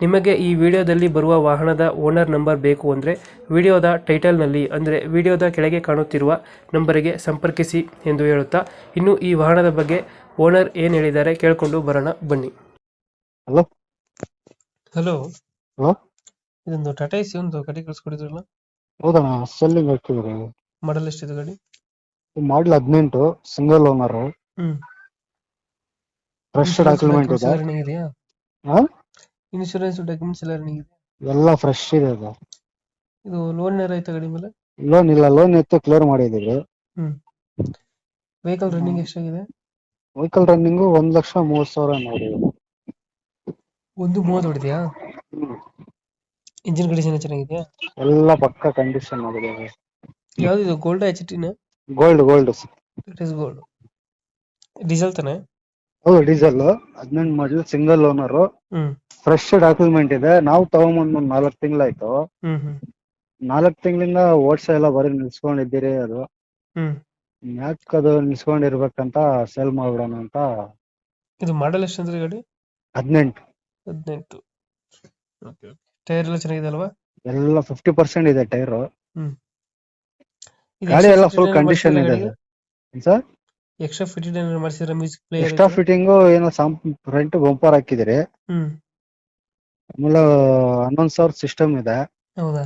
ನಿಮಗೆ ಈ ವಿಡಿಯೋದಲ್ಲಿ ಬರುವ ವಾಹನದ ಓನರ್ ನಂಬರ್ ಬೇಕು ಅಂದರೆ ವಿಡಿಯೋದ ಟೈಟಲ್ನಲ್ಲಿ ಅಂದರೆ ವಿಡಿಯೋದ ಕೆಳಗೆ ಕಾಣುತ್ತಿರುವ ನಂಬರಿಗೆ ಸಂಪರ್ಕಿಸಿ ಎಂದು ಹೇಳುತ್ತಾ ಇನ್ನು ಈ ವಾಹನದ ಬಗ್ಗೆ ಓನರ್ ಏನು ಹೇಳಿದ್ದಾರೆ ಕೇಳಿಕೊಂಡು ಬರೋಣ ಬನ್ನಿ. ಹಲೋ? ಹಲೋ? ಹಲೋ? ಇದೊಂದು ಟಾಟಾ ಎಸಿ ಒಂದು ಗಾಡಿ ಕಳಿಸ್ಕೊಡಿದ್ರಲ್ಲ? ಹೌದಣ್ಣ ಸೆಲ್ಲಿಂಗ್ ಹಾಕಿದ್ರಿ ಮಾಡಲ್ ಎಷ್ಟಿದೆ ಗಾಡಿ? ಮಾಡಲ್ ಹದಿನೆಂಟು ಸಿಂಗಲ್ ಓನರ್ ಹ್ಮ್. ಫ್ರೆಶ್ ಡಾಕ್ಯುಮೆಂಟ್ ಇದೆ. ರನ್ನಿಂಗ್ ಇದೆಯಾ? ಇನ್ಶೂರೆನ್ಸ್ ಡಾಕ್ಯುಮೆಂಟ್ಸ್ ಎಲ್ಲ ರನ್ನಿಂಗ್ ಇದೆ? ಎಲ್ಲ ಫ್ರೆಶ್ ಇದೆ ಅದು. ಇದು ಲೋನ್ ಏನಾರ ಆಯ್ತಾ ಗಾಡಿ ಮೇಲೆ? ಲೋನ್ ಇಲ್ಲ ಲೋನ್ ಇತ್ತು ಕ್ಲಿಯರ್ ಮಾಡಿದೀವಿ ವೆಹಿಕಲ್ ರನ್ನಿಂಗ್ ಎಷ್ಟಾಗಿದೆ? ವೆಹಿಕಲ್ ರನ್ನಿಂಗ್ ಒಂದ್ ಲಕ್ಷ ಮೂವತ್ ಸಾವಿರ ನೋಡಿ ಒಂದು ಮೂವತ್ತು ಹೊಡೆದಿಯಾ? ಇಂಜಿನ್ ಕಂಡೀಷನ್ ಚೆನ್ನಾಗಿದೆಯಾ? ಎಲ್ಲ ಪಕ್ಕ ಕಂಡೀಷನ್ ಆಗಿದೆ ಇದು gold H ಟಿನ gold gold it is gold diesel ತಾನೆ? ಹೌದು ಡೀಸೆಲ್ ಹದಿನೆಂಟು ಮಾಡಲ್ ಸಿಂಗಲ್ ಓನರ್ ಹ್ಮ್. ಫ್ರೆಶ್ ಡಾಕ್ಯುಮೆಂಟ್ ಇದೆ. ನಾವು ತಗೊಂಬಂದ್ ಒಂದ್ ನಾಲ್ಕು ತಿಂಗಳಾಯ್ತು. ಹ್ಮ್ ಹ್ಮ್. ನಾಲ್ಕು ತಿಂಗಳಿಂದ ಓಡ್ಸ ಎಲ್ಲ ಬರೀ ನಿಲ್ಸ್ಕೊಂಡಿದ್ದೀರಿ ಅದು. ಹ್ಮ್. ಯಾಕೆ ಅದು ನಿಲ್ಸ್ಕೊಂಡಿರ್ಬೇಕಂತ ಸೇಲ್ ಮಾಡ್ಬಿಡೋಣ ಅಂತ. ಇದು ಮಾಡಲ್ ಎಷ್ಟು ಅಂದ್ರೆ ಗಾಡಿ? ಹದಿನೆಂಟು. ಹದಿನೆಂಟು. ಟೈರ್ ಎಲ್ಲ ಚೆನ್ನಾಗಿದೆ ಅಲ್ವಾ ಎಲ್ಲ ಫಿಫ್ಟಿ ಪರ್ಸೆಂಟ್ ಇದೆ ಟೈರ್. ಗಾಡಿ ಎಲ್ಲ ಫುಲ್ ಕಂಡೀಷನ್ ಇದೆ. ಸರ್ ಎಕ್ಸ್ಟ್ರಾ ಏನಾದ್ರು ಮಾಡಿಸಿದ್ರೆ? ಮ್ಯೂಸಿಕ್ ಪ್ಲೇಯರ್ ಎಕ್ಸ್ಟ್ರಾ ಫಿಟ್ಟಿಂಗ್ ಏನೋ ಫ್ರಂಟ್ ಬಂಪರ್ ಹಾಕಿದಿರಿ ಹ್ಮ್. ಆಮೇಲೆ ಹನ್ನೊಂದು ಸಾವಿರ ಸಿಸ್ಟಮ್ ಇದೆ. ಹೌದಾ?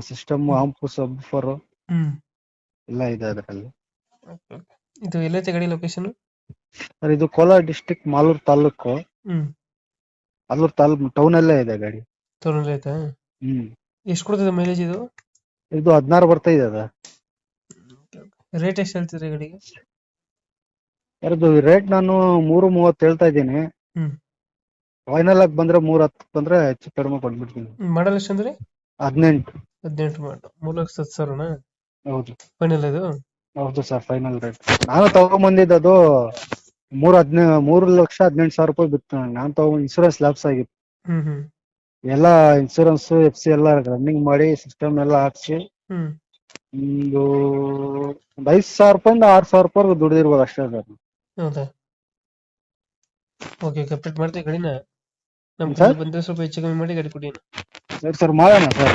ಸಿಸ್ಟಮ್ ಆಂಪು ಸಬ್ಫರ್ ಹ್ಮ್. ಎಲ್ಲ ಇದೆ ಅದರಲ್ಲಿ. ಇದು ಎಲ್ಲೈತೆ ಗಾಡಿ ಲೊಕೇಶನ್ ಸರ್ ಇದು ಕೋಲಾರ ಡಿಸ್ಟಿಕ್ ಮಾಲೂರು ತಾಲೂಕು. ಹ್ಮ್. ಮಾಲೂರು ತಾಲೂಕು ಟೌನ್ ಅಲ್ಲೇ ಇದೆ ಗಾಡಿ. ತೋರಲ್ ಐತಾ? ಹ್ಮ್. ಎಷ್ಟು ಕೊಡ್ತದೆ ಮೈಲೇಜ್ ಇದು? ಇದು ಹದಿನಾರು ಬರ್ತಾ ಇದೆ ಅದ. ರೇಟ್ ಎಷ್ಟು ಹೇಳ್ತಿದ್ರಿ ಗಾಡಿಗೆ? ಯಾರದು ರೇಟ್ ನಾನು ಮೂರು ಮೂವತ್ತು ಹೇಳ್ತಾ ಇದ್ದೀನಿ. ಹ್ಮ್. ಫೈನಲ್ ಆಗಿ ಬಂದ್ರೆ ಮೂರ್ ಹತ್ತು ಬಂದ್ರೆ ಹೆಚ್ಚು ಕಡಿಮೆ ಕೊಟ್ಬಿಡ್ತೀನಿ. ಮಾಡಲ್ ಎಷ್ಟು ಅಂದ್ರೆ? ಹದಿನೆಂಟು. ಹದಿನೆಂಟು ಮಾಡು ಮೂರು ಲಕ್ಷ ಹತ್ತು ಸಾವಿರನಾ? ಹೌದು. ಫೈನಲ್ ಇದು? ಹೌದು ಸರ್ ಫೈನಲ್ ರೇಟ್ ನಾನು ತಗೊಂಬಂದಿದ್ದು ಅದು ಮೂರ್ ಹದಿನ ಮೂರು ಲಕ್ಷ ಹದಿನೆಂಟು ಸಾವಿರ ರೂಪಾಯಿ ಬಿತ್ತು ನಾನು ತಗೊಂಡ್ ಇನ್ಸೂರೆನ್ಸ್ ಲ್ಯಾಪ್ಸ್ ಆಗಿತ್ತು. ಹ್ಮ್ ಹ್ಮ್. ಎಲ್ಲ ಇನ್ಸೂರೆನ್ಸ್ ಎಫ್ ಸಿ ಎಲ್ಲ ರನ್ನಿಂಗ್ ಮಾಡಿ ಸಿಸ್ಟಮ್ ಎಲ್ಲ ಹಾಕ್ಸಿ ಹ್ಮ್. ಒಂದು ಒಂದ್ ಐದ್ ಸಾವಿರ ರೂಪಾಯಿಂದ ಆರ್ ಸಾವಿರ ರೂಪಾಯಿ ದುಡಿದಿರ್ಬೋದು ಅಷ್ಟೇ ಸರ್. ಹೌದಾ? ಓಕೆ ಕಂಪ್ಲೀಟ್ ಮಾಡ್ತೀವಿ ಗಾಡಿನ ನಮ್ಮ? ಕಡೆ ಬಂದ್ರೆ ಸ್ವಲ್ಪ ಹೆಚ್ಚು ಕಮ್ಮಿ ಮಾಡಿ ಗಾಡಿ ಕೊಡಿ ಸರಿ ಸರ್ ಮಾಡೋಣ ಸರ್